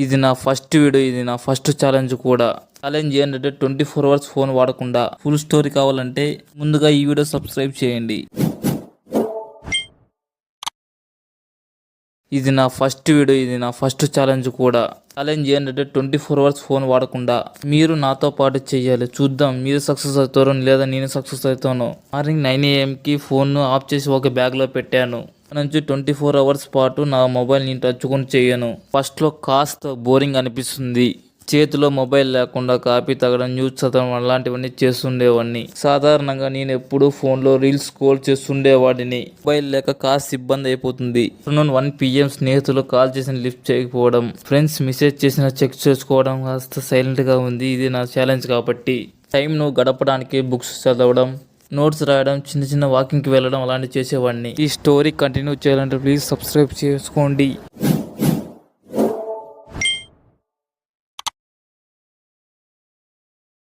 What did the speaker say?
ఇది నా first video ఇది నా ఫస్ట్ ఛాలెంజ్ కూడా. ఛాలెంజ్ ఏంటంటే ట్వంటీ ఫోర్ అవర్స్ ఫోన్ వాడకుండా ఫుల్ స్టోరీ కావాలంటే ముందుగా ఈ వీడియో సబ్స్క్రైబ్ చేయండి. ఇది నా ఫస్ట్ వీడియో ఇది నా ఫస్ట్ ఛాలెంజ్ కూడా. ఛాలెంజ్ ఏంటంటే ట్వంటీ ఫోర్ అవర్స్ ఫోన్ వాడకుండా మీరు నాతో పాటు చేయాలి. చూద్దాం మీరు సక్సెస్ అవుతారో లేదా నేను సక్సెస్ అవుతాను. మార్నింగ్ నైన్ ఏఎంకి ఫోన్ను ఆఫ్ చేసి ఒక బ్యాగ్లో పెట్టాను. నుంచి ట్వంటీ ఫోర్ అవర్స్ పాటు నా మొబైల్ నేను టచ్చుకొని చేయను. ఫస్ట్లో కాస్త బోరింగ్ అనిపిస్తుంది. చేతిలో మొబైల్ లేకుండా కాపీ తగ్గడం న్యూస్ చదవడం అలాంటివన్నీ చేస్తుండేవాడిని. సాధారణంగా నేను ఎప్పుడూ ఫోన్లో రీల్స్ స్క్రోల్ చేస్తుండేవాడిని. మొబైల్ లేక కాస్త ఇబ్బంది అయిపోతుంది. ఆఫ్టర్నూన్ వన్ పిఎం స్నేహితులు కాల్ చేసిన లిఫ్ట్ చేయకపోవడం ఫ్రెండ్స్ మెసేజ్ చేసిన చెక్ చేసుకోవడం కాస్త సైలెంట్గా ఉంది. ఇది నా ఛాలెంజ్ కాబట్టి. టైంను గడపడానికి బుక్స్ చదవడం నోట్స్ రాయడం చిన్న చిన్న వాకింగ్కి వెళ్ళడం అలాంటివి చేసేవాడిని. ఈ స్టోరీ కంటిన్యూ చేయాలంటే ప్లీజ్ సబ్స్క్రైబ్ చేసుకోండి.